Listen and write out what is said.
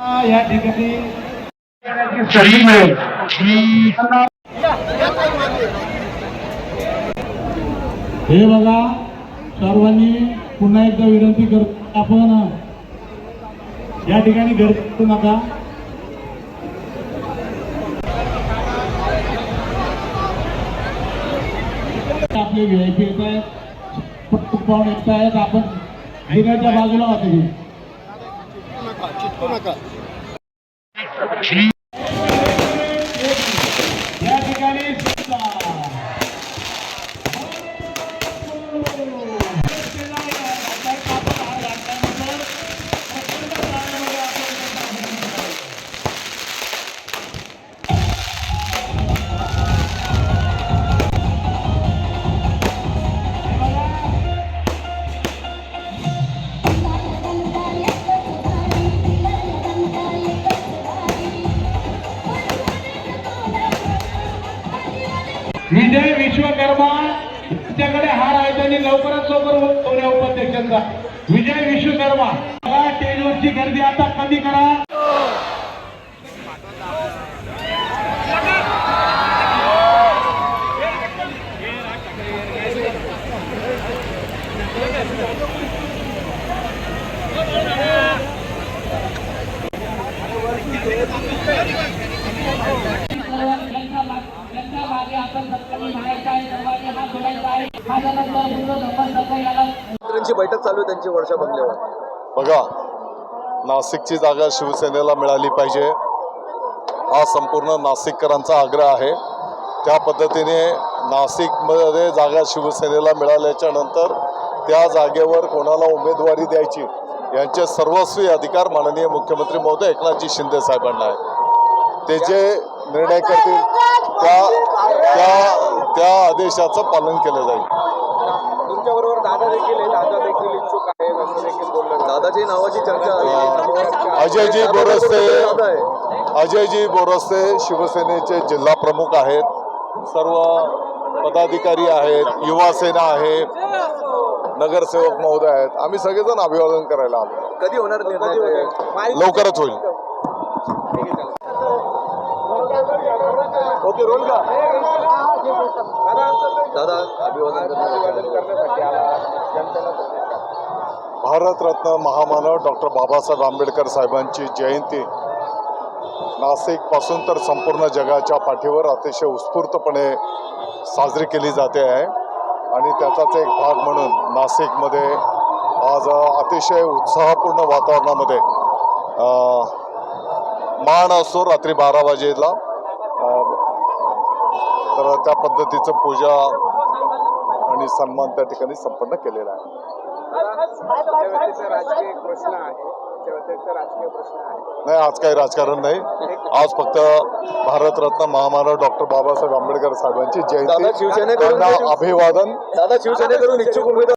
या ठिकाणी संधी मिळेल हे बघा सर्वांनी पुन्हा एकदा विनंती करतो आपण. या ठिकाणी गर्दी नका. आपले व्हीआयपी येत आहेत पाहून येत आहेत आपण हिराच्या बाजूला होते या विजय विश्वकर्मा त्याच्याकडे हार आहे त्यांनी लवकरात लवकर होण्या उपाध्यक्षांचा. विजय विश्वकर्मा बघा, गर्दी आता कमी करा. मंत्र्यांची बैठक चालू आहे त्यांची वर्षा बंगल्यावर. बघा नाशिकची जागा शिवसेनेला मिळाली पाहिजे. हा संपूर्ण नाशिककरांचा आग्रह आहे. त्या पद्धतीने नाशिकमध्ये जागा शिवसेनेला मिळाल्याच्या नंतर त्या जागेवर कोणाला उमेदवारी द्यायची यांचे सर्वस्वी अधिकार माननीय मुख्यमंत्री महोदय एकनाथजी शिंदे साहेबांना आहे. ते जे निर्णय करतील त्या त्या त्या आदेशाचं पालन केलं जाईल. तुमच्या बरोबर दादा देखील आहे दादा देखील इच्छुक आहे असं देखील बोललं दादाची नावाची चर्चा. अजयजी बोरस्ते अजयजी बोरस्ते शिवसेनेचे जिल्हा प्रमुख आहेत. सर्व पदाधिकारी आहेत युवा सेना आहे नगरसेवक महोदय आहेत. आम्ही सगळेजण अभिवादन करायला आलो. कधी होणार निर्णय? लवकरच होईल. ओके रोल का? दादा अभिवादन करण्यासाठी आला. जनतेला भारतरत्न महामानव डॉक्टर बाबासाहेब आंबेडकर साहेबांची जयंती. नाशिकपासून तर संपूर्ण जगाच्या पाठीवर अतिशय उत्स्फूर्तपणे साजरी केली जाते आहे. आणि त्याचाच एक भाग म्हणून नाशिकमध्ये आज अतिशय उत्साहपूर्ण वातावरणामध्ये मान असतो रात्री बारा वाजेला. तर त्या पद्धतीचं पूजा आणि सन्मान त्या ठिकाणी संपन्न केलेला आहे. त्या व्यतिरिक्त राजकीय प्रश्न आहे. त्या व्यतिरिक्त राजकीय प्रश्न आहे. नाही आज काही राजकारण नाही. आज फक्त भारतरत्न महामानव डॉक्टर बाबासाहेब आंबेडकर साहेबांची दादा, जयंती शिवसेनेकडून अभिवादन. दादा शिवसेनेकडून इच्छुक उमेदवार